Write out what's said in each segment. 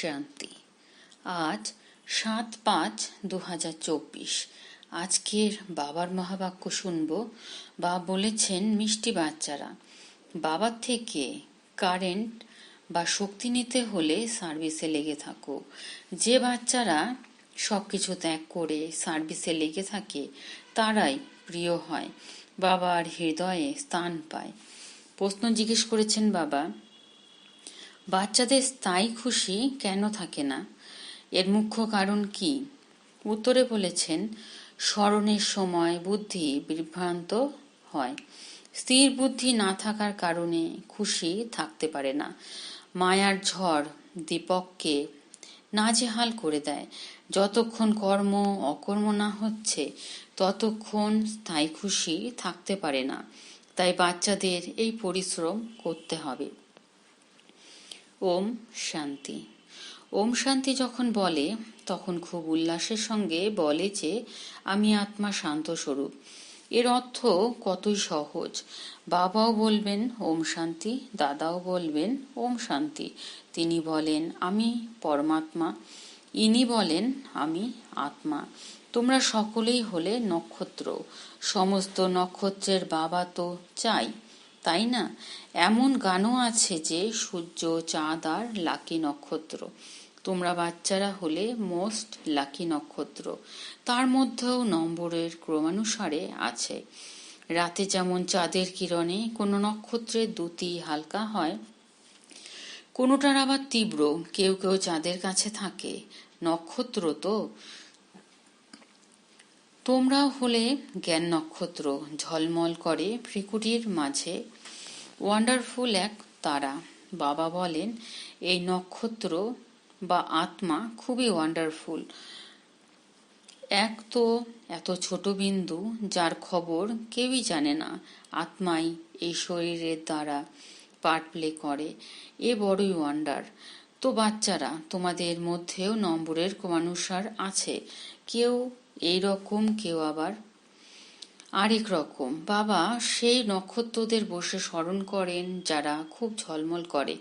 শান্তি আজ সাত পাঁচ দু হাজার চব্বিশ। আজকের বাবার মহাবাক্য শুনব। বা বলেছেন মিষ্টি বাচ্চারা, বাবার থেকে কারেন্ট বা শক্তি নিতে হলে সার্ভিসে লেগে থাকো। যে বাচ্চারা সব কিছু ত্যাগ করে সার্ভিসে লেগে থাকে, তারাই প্রিয় হয়। বাবার হৃদয়ে স্থান পায়। প্রশ্ন জিজ্ঞেস করেছেন বাবা বাচ্চাদের স্থায়ী খুশি কেন থাকে না? এর মুখ্য কারণ কি? উত্তরে বলেছেন, স্মরণের সময় বুদ্ধি বিভ্রান্ত হয়। স্থির বুদ্ধি না থাকার কারণে খুশি থাকতে পারে না। মায়ার ঝড় দীপককে নাজেহাল করে দেয়। যতক্ষণ কর্ম অকর্ম না হচ্ছে, ততক্ষণ স্থায়ী খুশি থাকতে পারে না। তাই বাচ্চাদের এই পরিশ্রম করতে হবে। ওম শান্তি। ওম শান্তি যখন বলে, তখন খুব উল্লাসের সঙ্গে বলে যে, আমি আত্মা শান্ত স্বরূপ। এর অর্থ কতই সহজ। বাবাও বলবেন, ওম শান্তি দাদাও বলবেন, ওম শান্তি তিনি বলেন, আমি পরমাত্মা ইনি বলেন, আমি আত্মা তোমরা সকলেই হলে নক্ষত্র। সমস্ত নক্ষত্রের বাবা তো চাই। তাই না? এমন গানও আছে যে সূর্য, চাঁদ আর লাকি নক্ষত্র। তোমরা বাচ্চারা হলে মোস্ট লাকি নক্ষত্র। তার মধ্যেও নম্বরের ক্রমানুসারে আছে। রাতে যেমন চাঁদের কিরণে কোনো নক্ষত্রের দুটি হালকা হয়, কোনোটার আবার তীব্র, কেউ কেউ চাঁদের কাছে থাকে। নক্ষত্র তো তোমরাও হলে জ্ঞান নক্ষত্র ঝলমল করে ফ্রিকুটির মাঝে। ওয়ান্ডারফুল এক তারা। বাবা বলেন, এই নক্ষত্র বা আত্মা খুবই ওয়ান্ডারফুল এক তো এত ছোট বিন্দু, যার খবর কেউই জানে না। আত্মাই এই শরীরের দ্বারা পার্ট প্লে করে। এ বড়ই ওয়ান্ডার তো বাচ্চারা, তোমাদের মধ্যেও নম্বরের ক্রমানুসার আছে। কেউ এই রকম কেউ আবার? আরেক রকম। বাবা, সেই নক্ষত্রদের বসে স্মরণ করেন যারা খুব ঝলমল করে,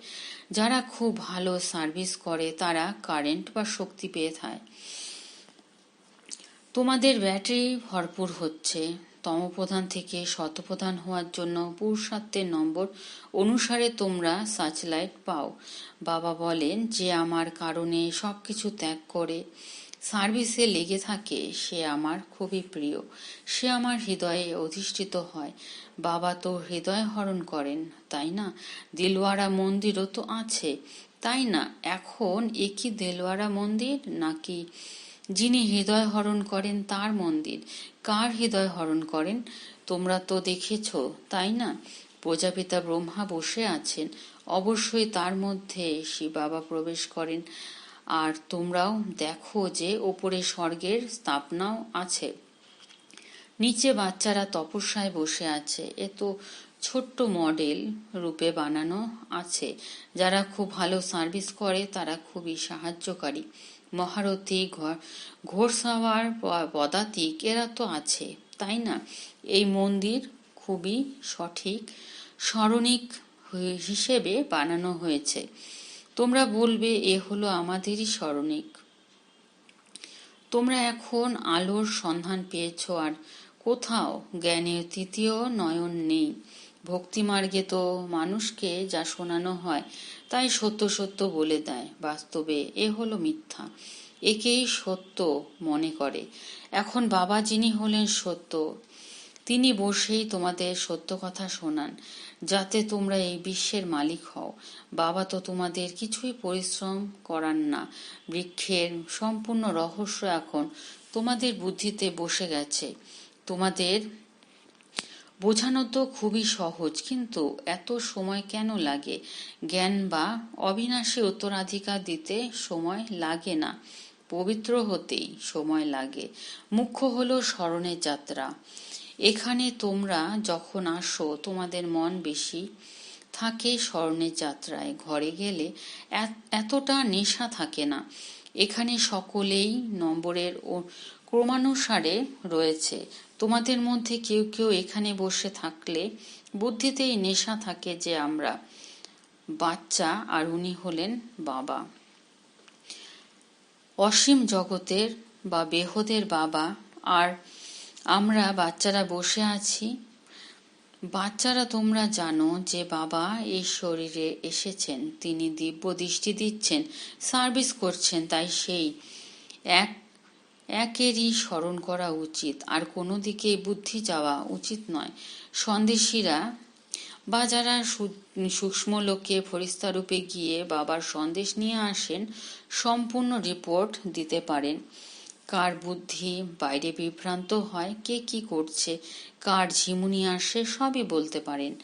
যারা খুব ভালো সার্ভিস করে, তারা কারেন্ট বা শক্তি পেয়ে থাকে তোমাদের ব্যাটারি ভরপুর হচ্ছে। তমপ্রধান থেকে শতপ্রধান হওয়ার জন্য পুরুষার্থের নম্বর অনুসারে তোমরা সার্চলাইট পাও। বাবা বলেন যে, আমার কারণে সবকিছু ত্যাগ করে সার্ভিসে লেগে থাকে সে আমার খুবই প্রিয়। সে আমার হৃদয়ে অধিষ্ঠিত হয়। বাবা তো হৃদয় হরণ করেন, তাই না? দিলওয়ারা মন্দিরও তো আছে। তাই না? এখন একই দেলওয়ারা মন্দির? নাকি যিনি হৃদয় হরণ করেন তার মন্দির? কার হৃদয় হরণ করেন? তোমরা তো দেখেছ, তাই না? প্রজাপিতা ব্রহ্মা বসে আছেন। অবশ্যই তার মধ্যে শিব বাবা প্রবেশ করেন। আর তোমরাও দেখো যে ওপরে স্বর্গের স্থাপনাও আছে। নিচে বাচ্চারা তপস্যায় বসে আছে। এ তো ছোট্ট মডেল রূপে বানানো আছে। যারা খুব ভালো সার্ভিস করে, তারা খুবই সাহায্যকারী। মহারথী ঘোড়সাওয়ার পদাতিক, এরা তো আছে, তাই না? এই মন্দির খুবই সঠিক, স্মরণিক হিসেবে বানানো হয়েছে। তোমরা বলবে, এ হলো আমাদেরই স্মরণিক। তোমরা এখন আলোর সন্ধান পেয়েছ, আর কোথাও জ্ঞানের তৃতীয় নয়ন নেই। ভক্তিমার্গে তো মানুষকে যা শোনানো হয়, তাই সত্য সত্য বলে দেয়। বাস্তবে এ হলো মিথ্যা, একেই সত্য মনে করে। এখন বাবা যিনি হলেন সত্য তিনি বসেই তোমাদের সত্য কথা শোনান, যাতে তোমরা এই বিশ্বের মালিক হও। বাবা তো তোমাদের কিছুই পরিশ্রম করান না। বৃক্ষের সম্পূর্ণ রহস্য এখন তোমাদের বুদ্ধিতে বসে গেছে। তোমাদের বোঝানো তো খুবই সহজ, কিন্তু এত সময় কেন লাগে? জ্ঞান বা অবিনাশী উত্তরাধিকার দিতে সময় লাগে না। পবিত্র হতেই সময় লাগে। মুখ্য হলো স্মরণের যাত্রা। এখানে তোমরা যখন আসো, তোমাদের মন বেশি থাকে স্বর্ণের যাত্রায়। ঘরে গেলে এতটা নেশা থাকে না। এখানে সকলেই নম্বরের ক্রমানুসারে রয়েছে। তোমাদের মধ্যে কেউ কেউ এখানে বসে থাকলে বুদ্ধিতেই নেশা থাকে যে আমরা বাচ্চা আর উনি হলেন বাবা। অসীম জগতের বা বেহদের বাবা আর আমরা বাচ্চারা বসে আছি। বাচ্চারা তোমরা জানো যে বাবা এই শরীরে এসেছেন, তিনি দিব্য দৃষ্টি দিচ্ছেন, সার্ভিস করছেন, তাই সেই এক, একেরই স্মরণ করা উচিত। আর কোনো দিকে বুদ্ধি যাওয়া উচিত নয়। সন্দেশীরা বা যারা সূক্ষ্ম লোকে ফরিস্তারূপে গিয়ে বাবার সন্দেশ নিয়ে আসেন, সম্পূর্ণ রিপোর্ট দিতে পারেন। কার বুদ্ধি বাইরে বিভ্রান্ত হয়, কে কি করছে, কার ঝিমুনি আসে সবই বলতে পারেন।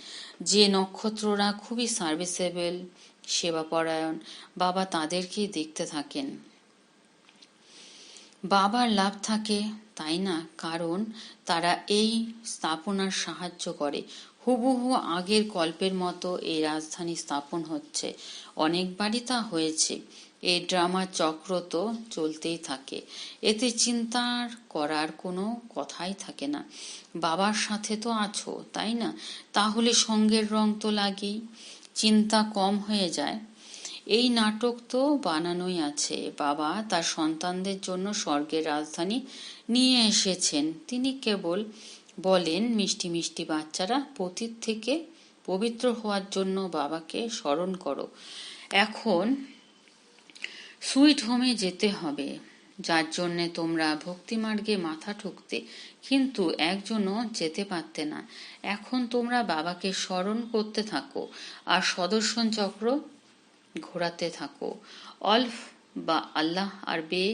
যে নক্ষত্ররা খুবই সার্ভিসেবল সেবাপরায়ণ, বাবা তাদেরকেই দেখতে থাকেন। বাবার লাভ থাকে, তাই না? কারণ তারা এই স্থাপনার সাহায্য করে। হুবহু আগের কল্পের মতো এই রাজধানী স্থাপন হচ্ছে। অনেকবারই তা হয়েছে। এই ড্রামা চক্র তো চলতেই থাকে। এতে চিন্তার করার কোনো কথাই থাকে না। বাবার সাথে তো আছো, তাই না? তাহলে সঙ্গের রং তো লাগেই, চিন্তা কম হয়ে যায়। এই নাটক তো বানানোই আছে। বাবা তার সন্তানদের জন্য স্বর্গের রাজধানী নিয়ে এসেছেন। তিনি কেবল বলেন, মিষ্টি মিষ্টি বাচ্চারা পতীত থেকে পবিত্র হওয়ার জন্য বাবাকে স্মরণ করো। এখন সুইট হোমে যেতে হবে। যার জন্যে তোমরা ভক্তিমার্গে মাথা ঠুকতে, কিন্তু একজনও যেতে পারতে না। এখন তোমরা বাবাকে স্মরণ করতে থাকো আর সদর্শন চক্র ঘোরাতে থাকো। অল্ফ বা আল্লাহ আর বে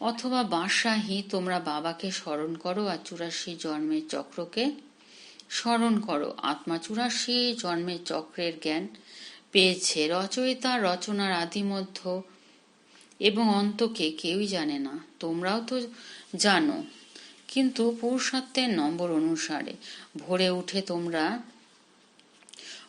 অথবা বাঁশাহি তোমরা বাবাকে স্মরণ করো আর চুরাশি জন্মের চক্রকে স্মরণ করো। আত্মা চুরাশি জন্মের চক্রের জ্ঞান পেয়েছে। রচয়িতা রচনার আদিমধ্য এবং অন্তকে কেউই জানে না। তোমরাও তো জানো। কিন্তু পুরুষার্থের নম্বর অনুসারে ভোরে উঠে তোমরা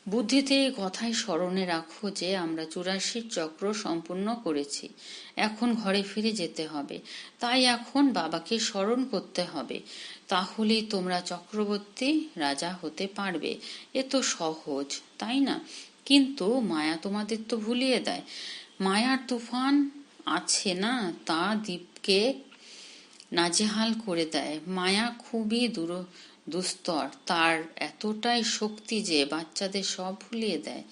বুদ্ধিতে এই কথাই স্মরণে রাখো যে আমরা চুরাশির চক্র সম্পূর্ণ করেছি। এখন ঘরে ফিরে যেতে হবে। তাই এখন বাবাকে স্মরণ করতে হবে। তাহলেই তোমরা চক্রবর্তী রাজা হতে পারবে। এ তো সহজ, তাই না? কিন্তু মায়া তোমাদের তো ভুলিয়ে দেয়। মায়ার তুফান আছে না, তা দ্বীপকে নাজেহাল করে দেয়। মায়া খুবই দূর, দুস্তর। তার এতটাই শক্তি যে বাচ্চাদের সব ভুলিয়ে দেয়।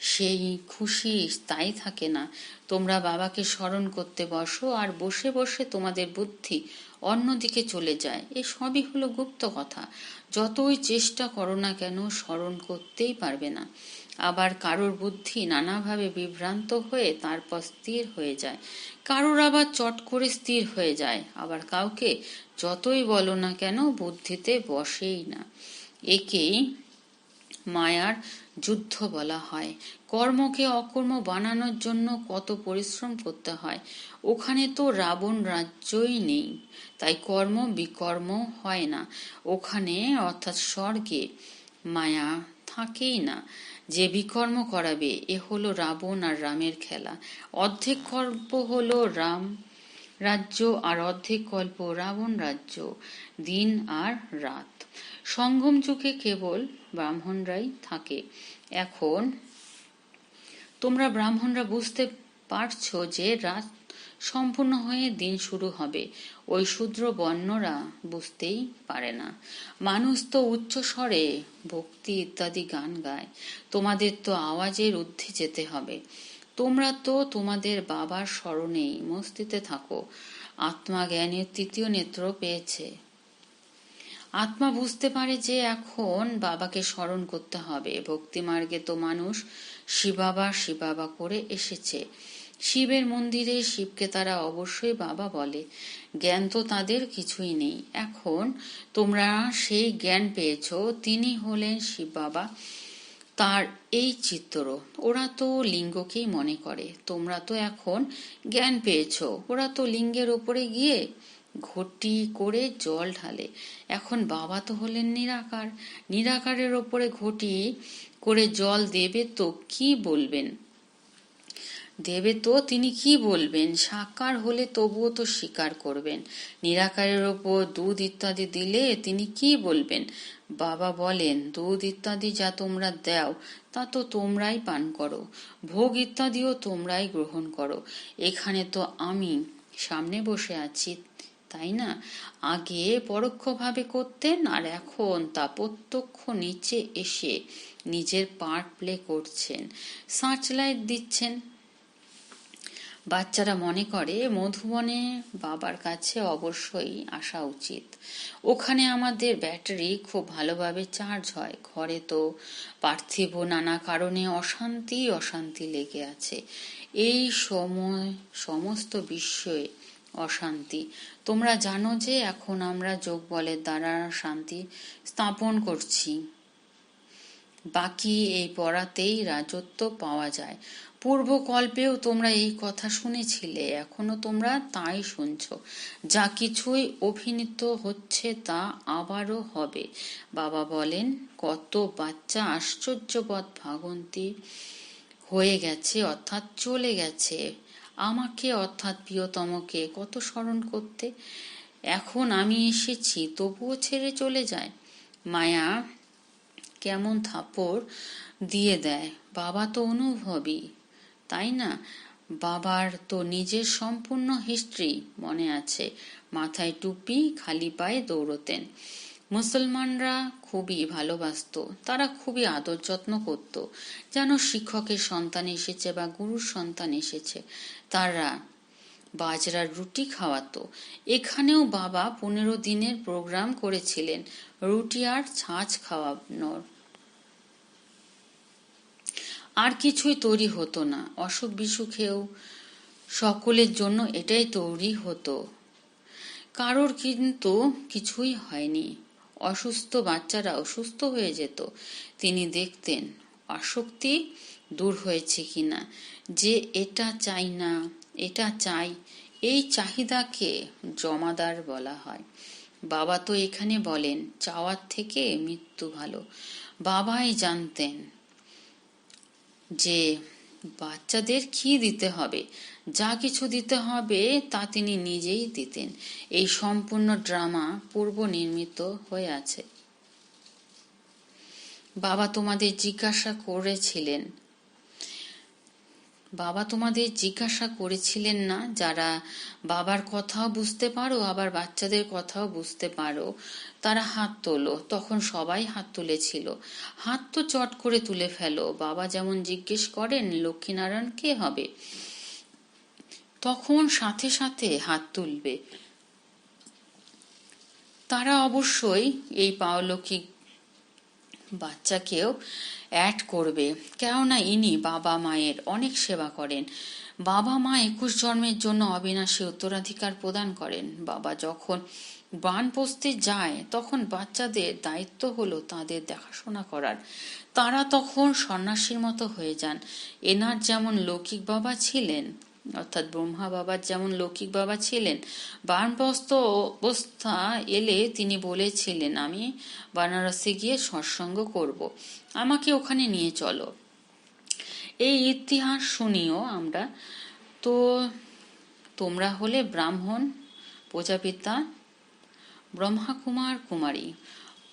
সেই খুশি তাই থাকে না। তোমরা বাবাকে স্মরণ করতে বসো আর বসে বসে তোমাদের বুদ্ধি অন্যদিকে চলে যায়। এ সবই হলো গুপ্ত কথা। যতই চেষ্টা করো না কেন, স্মরণ করতেই পারবে না। আবার কারোর বুদ্ধি নানাভাবে বিভ্রান্ত হয়ে তারপর স্থির হয়ে যায়। কারোর আবার চট করে স্থির হয়ে যায়। আবার কাউকে যতই বলো না কেন, বুদ্ধিতে বসেই না। একেই মায়ার যুদ্ধ বলা হয়। কর্মকে অকর্ম বানানোর জন্য কত পরিশ্রম করতে হয়। ওখানে তো রাবণ রাজ্যই নেই, তাই কর্ম বিকর্ম হয় না। ওখানে অর্থাৎ স্বর্গে মায়া থাকেই না। যে বিকর্ম করাবে, এ হলো রাবণ আর রামের খেলা। অর্ধেক কল্প হলো রাম রাজ্য আর অর্ধেক কল্প রাবণ রাজ্য, দিন আর রাত। সঙ্গম যুগে কেবল ব্রাহ্মণরাই থাকে। এখন তোমরা ব্রাহ্মণরা বুঝতে পারছ যে রাত সম্পূর্ণ হয়ে দিন শুরু হবে। ওই শূদ্র বর্ণরা বুঝতেই পারে না। মানুষ তো উচ্চ স্বরে ভক্তি ইত্যাদি গান গায়। তোমাদের তো আওয়াজের ঊর্ধ্বে যেতে হবে। তোমরা তো তোমাদের বাবার স্মরণেই মস্তিতে থাকো। আত্মা জ্ঞানের তৃতীয় নেত্র পেয়েছে। আত্মা বুঝতে পারে যে এখন বাবাকে স্মরণ করতে হবে। ভক্তিমার্গে তো মানুষ শিবাবা শিবাবা করে এসেছে। শিবের মন্দিরে শিবকে তারা অবশ্যই বাবা বলে। জ্ঞান তো তাদের কিছুই নেই। এখন তোমরা সেই জ্ঞান পেয়েছ, তিনি হলেন শিব বাবা। তার এই চিত্র, ওরা তো লিঙ্গকেই মনে করে। তোমরা তো এখন জ্ঞান পেয়েছ, ওরা তো লিঙ্গের ওপরে গিয়ে ঘটি করে জল ঢালে। এখন বাবা তো হলেন নিরাকার। নিরাকারের ওপরে ঘটি করে জল দেবে তো কি বলবেন? দেবে তো, তিনি কি বলবেন? সাকার হলে তবুও তো স্বীকার করবেন। নিরাকারের ওপর দুধ ইত্যাদি দিলে তিনি কি বলবেন? বাবা বলেন, দুধ ইত্যাদি যা তোমরা দাও, তা তো তোমরাই পান করো। ভোগ ইত্যাদিও তোমরাই গ্রহণ করো। এখানে তো আমি সামনে বসে আছি, তাই না? আগে পরোক্ষভাবে করতেন, আর এখন তা প্রত্যক্ষ নিচে এসে নিজের পার্ট প্লে করছেন। সার্চ লাইট দিচ্ছেন। বাচ্চারা মনে করে, মধুবনে বাবার কাছে অবশ্যই আসা উচিত। ওখানে আমাদের ব্যাটারি খুব ভালোভাবে চার্জ হয়। ঘরে তো পার্থিব নানা কারণে অশান্তি অশান্তি লেগে আছে। এই সময়, সমস্ত বিশ্বয়ে অশান্তি। তোমরা জানো যে এখন আমরা যোগ বলের দ্বারা শান্তি স্থাপন করছি। বাকি এই পড়াতেই রাজত্ব পাওয়া যায়। পূর্বকল্পেও তোমরা এই কথা শুনেছিলে, এখনও তোমরা তাই শুনছ। যা কিছুই অভিনীত হচ্ছে তা আবারও হবে। বাবা বলেন, কত বাচ্চা আশ্চর্যবৎ ভাগন্তি হয়ে গেছে, অর্থাৎ চলে গেছে। আমাকে, অর্থাৎ প্রিয়তমকে, কত স্মরণ করতে? এখন আমি এসেছি, তবুও ছেড়ে চলে যায়। মায়া কেমন থাপড় দিয়ে দেয়, বাবা তো অনুভবী। তাই না? বাবার তো নিজের সম্পূর্ণ হিস্ট্রি মনে আছে। মাথায় টুপি, খালি পায়ে দৌড়তেন। মুসলমানরা খুবই ভালোবাসত, তারা খুবই আদর যত্ন করত। যেন শিক্ষকের সন্তান এসেছে বা গুরুর সন্তান এসেছে, তারা বাজরার রুটি খাওয়াতো। এখানেও বাবা পনেরো দিনের প্রোগ্রাম করেছিলেন, রুটি আর ছাঁচ খাওয়ানোর। আর কিছুই তৈরি হতো না। অসুখ বিসুখেও সকলের জন্য এটাই তৈরি হতো। কারোর কিন্তু কিছুই হয়নি। অসুস্থ বাচ্চারা অসুস্থ হয়ে যেত। তিনি দেখতেন, আসক্তি দূর হয়েছে কিনা? যে এটা চাই না, এটা চাই, এই চাহিদাকে জমাদার বলা হয়। বাবা তো এখানে বলেন, চাওয়ার থেকে মৃত্যু ভালো। বাবাই জানতেন যে বাচ্চাদের কি দিতে হবে? যা কিছু দিতে হবে, তা তিনি নিজেই দিতেন। এই সম্পূর্ণ ড্রামা পূর্ব নির্মিত হয়ে আছে। বাবা তোমাদের জিজ্ঞাসা করেছিলেন বাবা তোমাদের জিজ্ঞাসা করেছিলেন না? যারা বাবার কথাও বুঝতে পারো, আবার বাচ্চাদের কথাও বুঝতে পারো, তারা হাত তোলো। তখন সবাই হাত তুলেছিল। হাত তো চট করে তুলে ফেলো। বাবা যেমন জিজ্ঞেস করেন, লক্ষ্মীনারায়ণ কে হবে? তখন সাথে সাথে হাত তুলবে। তারা অবশ্যই এই পাওলৌকিক বাচ্চাকেও অ্যাড করবে। কেননা ইনি বাবা মায়ের অনেক সেবা করেন। বাবা মা একুশ জন্মের জন্য অবিনাশী উত্তরাধিকার প্রদান করেন। বাবা যখন বান পোস্তে যায়, তখন বাচ্চাদের দায়িত্ব হলো তাদের দেখাশোনা করার। তারা তখন সন্ন্যাসীর মতো হয়ে যান। এনার যেমন লৌকিক বাবা ছিলেন অর্থাৎ ব্রহ্মা বাবার যেমন লৌকিক বাবা ছিলেন বানপ্রস্ত অবস্থা এলে তিনি বলেছিলেন, আমি বানারসে গিয়ে সৎসঙ্গ করব, আমাকে ওখানে নিয়ে চলো। এই ইতিহাস শুনিও আমরা। তো তোমরা হলে ব্রাহ্মণ, প্রজাপিতা ব্রহ্মা কুমার। কুমারী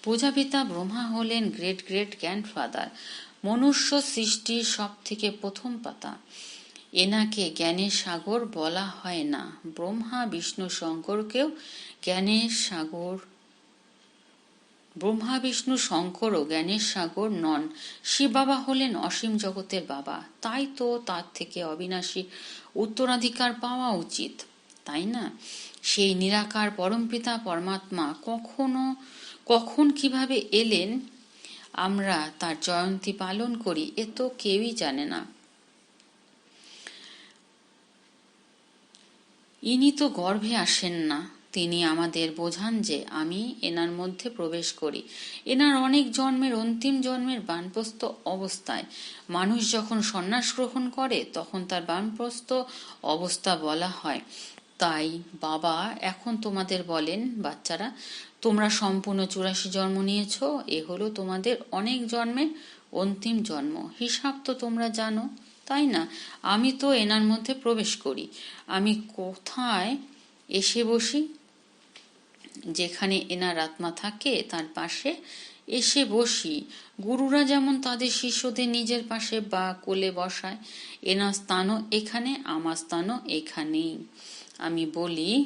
প্রজাপিতা ব্রহ্মা হলেন গ্রেট গ্রেট গ্র্যান্ডফাদার মনুষ্য সৃষ্টির সব থেকে প্রথম পাতা। এনাকে জ্ঞানের সাগর বলা হয় না। ব্রহ্মা, বিষ্ণু, শঙ্করকেও জ্ঞানের সাগর, ব্রহ্মা, বিষ্ণু, শঙ্করও জ্ঞানের সাগর নন। শিব বাবা হলেন অসীম জগতের বাবা। তাই তো তার থেকে অবিনাশী উত্তরাধিকার পাওয়া উচিত, তাই না? সেই নিরাকার পরমপিতা পরমাত্মা কখনো, কখন কীভাবে এলেন, আমরা তার জয়ন্তী পালন করি, এ তো কেউই জানে না। ইনি তো গর্ভে আসেন না। তিনি আমাদের বোঝান যে আমি এনার মধ্যে প্রবেশ করি। এনার অনেক জন্মের অন্তিম জন্মের বানপ্রস্ত অবস্থায়। মানুষ যখন সন্ন্যাস গ্রহণ করে, তখন তার বানপ্রস্ত অবস্থা বলা হয়। তাই বাবা এখন তোমাদের বলেন, বাচ্চারা, তোমরা সম্পূর্ণ চুরাশি জন্ম নিয়েছ, এ হলো তোমাদের অনেক জন্মের অন্তিম জন্ম। হিসাব তো তোমরা জানো। তাই না? আমি তো এনার মধ্যে প্রবেশ করি। আমি কোথায় এসে বসি? যেখানে এনার আত্মা থাকে, তার পাশে এসে বসি। গুরুরা যেমন তাদের শিষ্যদের নিজের পাশে বা কোলে বসায়, এনার স্থানও এখানে, আমার স্থানও এখানেই আমি বলি,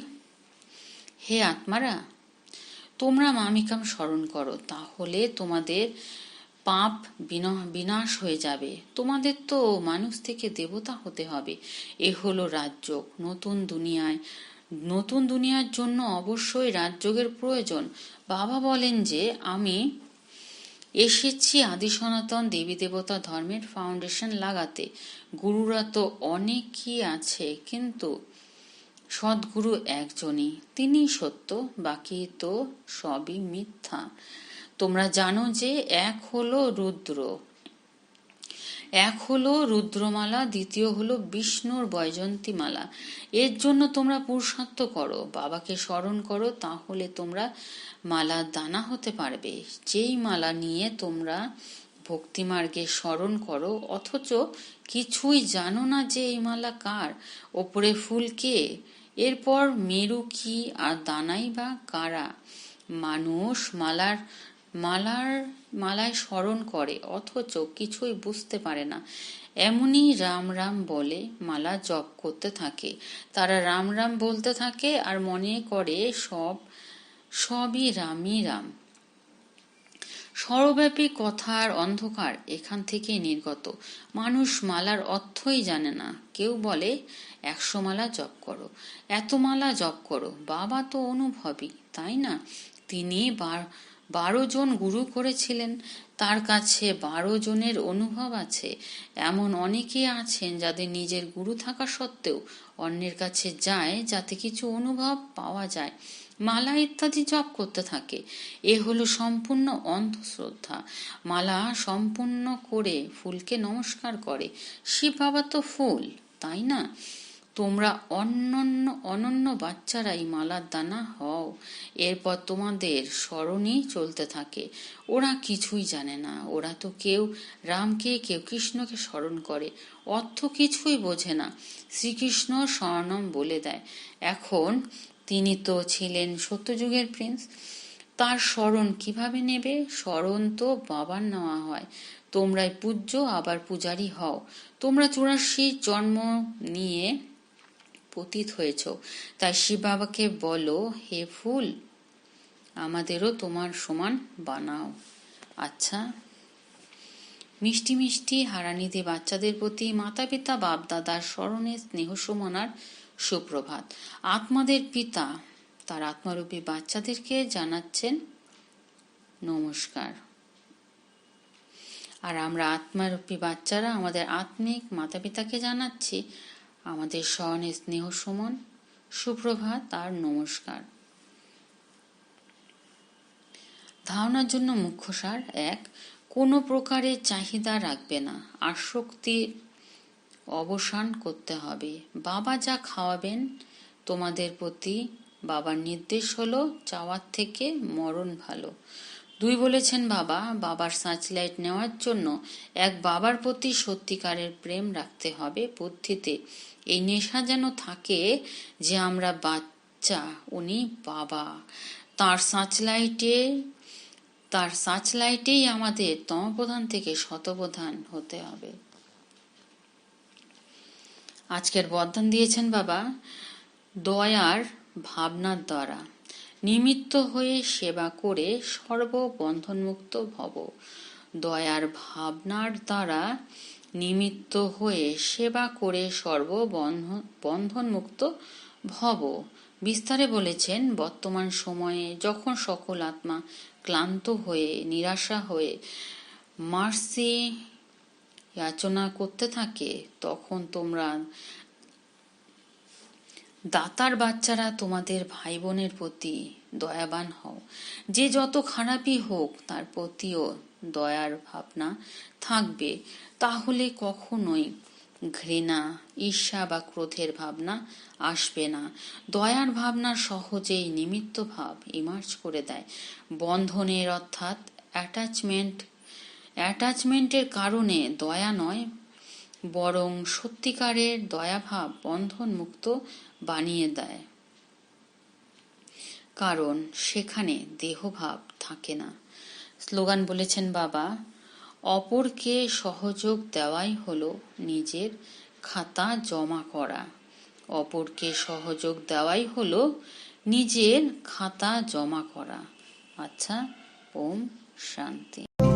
হে আত্মারা, তোমরা মামিকাম স্মরণ করো, তাহলে তোমাদের পাপ বিনাশ হয়ে যাবে। তোমাদের তো মানুষ থেকে দেবতা হতে হবে। এ হলো রাজযোগ। নতুন দুনিয়ায়, নতুন দুনিয়ার জন্য অবশ্যই রাজযোগের প্রয়োজন। বাবা বলেন যে, আমি এসেছি আদি সনাতন দেবী দেবতা ধর্মের ফাউন্ডেশন লাগাতে। গুরুরা তো অনেকই আছে, কিন্তু সদ্গুরু একজনই। তিনি সত্য, বাকি তো সবই মিথ্যা। তোমরা জানো যে এক হলো রুদ্র। এক হলো রুদ্রমালা, দ্বিতীয় হলো বিষ্ণুর বৈজন্তী মালা এর জন্য তোমরা পুরুষার্থ করো, বাবাকে স্মরণ করো, তাহলে তোমরা মালা দানা হতে পারবে। যেই মালা নিয়ে তোমরা ভক্তিমার্গে স্মরণ করো, অথচ কিছুই জানো না যে এই মালা কার, ওপরে ফুল কে? এরপর মেরু কি আর দানাই বা কারা? মানুষ মালার মালার, মালায় স্মরণ করে, অথচ কিছুই বুঝতে পারে না। এমনই রাম রাম বলে মালা জপ করতে থাকে। তারা রাম রাম বলতে থাকে আর মনে করে সব, সবই রামই রাম। সর্বব্যাপী কথার অন্ধকার এখান থেকে নির্গত। মানুষ মালার অর্থই জানে না। কেউ বলে, একশো মালা জপ করো, এত মালা জপ করো, বাবা তো অনুভবী, তাই না? তিনি বার বারো জন গুরু করেছিলেন। তার কাছে বারো জনের অনুভব আছে। এমন অনেকে আছেন যাদের নিজের গুরু থাকা সত্ত্বেও অন্যের কাছে যায় যাতে কিছু অনুভব পাওয়া যায়। মালা ইত্যাদি জপ করতে থাকে। এ হলো সম্পূর্ণ অন্ধশ্রদ্ধা। মালা সম্পূর্ণ করে ফুলকে নমস্কার করে। শিব বাবা তো ফুল, তাই না? তোমরা অনন্য অনন্য বাচ্চারাই মালার দানা হও। এরপর তোমাদের স্মরণই চলতে থাকে। ওরা কিছুই জানে না। ওরা তো কেউ রামকে, কেউ কৃষ্ণকে স্মরণ করে। অর্থ কিছুই বোঝে না। শ্রীকৃষ্ণ স্বর্ণম বলে দেয়। এখন তিনি তো ছিলেন সত্যযুগের প্রিন্স। তার স্মরণ কীভাবে নেবে? স্মরণ তো বাবার নেওয়া হয়। তোমরাই পূজ্য, আবার পূজারি হও। তোমরা চুরাশি জন্ম নিয়ে পতিত হয়েছ। তাই শিব বাবাকে বলো, হে ফুল, আমাদেরও তোমার সমান বানাও। আচ্ছা। মিষ্টি মিষ্টি হারানিধি বাচ্চাদের প্রতি মাতা পিতা বাপ দাদার স্মরণে স্নেহ সমানার সুপ্রভাত। আত্মাদের পিতা, তার আত্মারূপী বাচ্চাদেরকে জানাচ্ছেন নমস্কার। আর আমরা আত্মারূপী বাচ্চারা, আমাদের আত্মিক মাতা পিতাকে জানাচ্ছি আমাদের স্মরণে স্নেহ সুমন, সুপ্রভাত আর নমস্কার। ধারণার জন্য মুখ্য সার এক, কোনো প্রকারের চাহিদা রাখবে না, আসক্তির অবসান করতে হবে। বাবা যা খাওয়াবেন, তোমাদের প্রতি বাবার নির্দেশ হলো, চাওয়ার থেকে মরণ ভালো। দুই বলেছেন বাবা, বাবার সার্চলাইট নেওয়ার জন্য এক বাবার প্রতি সত্যিকারের প্রেম রাখতে হবে বুদ্ধিতে। এই নেশা যেন থাকে যে আমরা বাচ্চা, উনি বাবা। তার সার্চলাইটে, তার সার্চলাইটেই আমাদের তমপ্রধান থেকে শতপ্রধান হতে হবে। আজকের বরদান দিয়েছেন বাবা, দয়ার ভাবনার দ্বারা। নিমিত্ত হয়ে সেবা করে সর্ববন্ধনমুক্ত ভব। দয়ার ভাবনার দ্বারা নিমিত্ত হয়ে সেবা করে সর্ববন্ধনমুক্ত ভব। বিস্তারে বলেছেন, বর্তমান সময়ে যখন সকল আত্মা ক্লান্ত হয়ে, নিরাশা হয়ে মার্সি যাচনা করতে থাকে, তখন তোমরা দাতার বাচ্চারা তোমাদের ভাই বোনের প্রতি দয়াবান হও। যে যত খারাপই হোক, তার প্রতিও দয়ার ভাবনা থাকবে। তাহলে কখনোই ঘৃণা, ঈর্ষা বা ক্রোধের ভাবনা আসবে না। দয়ার ভাবনা সহজেই নিমিত্ত ভাব ইমার্জ করে দেয়। বন্ধনের অর্থাৎ অ্যাটাচমেন্ট অ্যাটাচমেন্টের কারণে দয়া নয় বরং সত্যিকারের দয়াভাব বন্ধন মুক্ত বানিয়ে দেয়। কারণ সেখানে দেহভাব থাকে না। স্লোগান বলেছেন বাবা, অপরকে সহযোগ দেওয়াই হলো নিজের খাতা জমা করা। অপরকে সহযোগ দেওয়াই হলো নিজের খাতা জমা করা। আচ্ছা ওম শান্তি।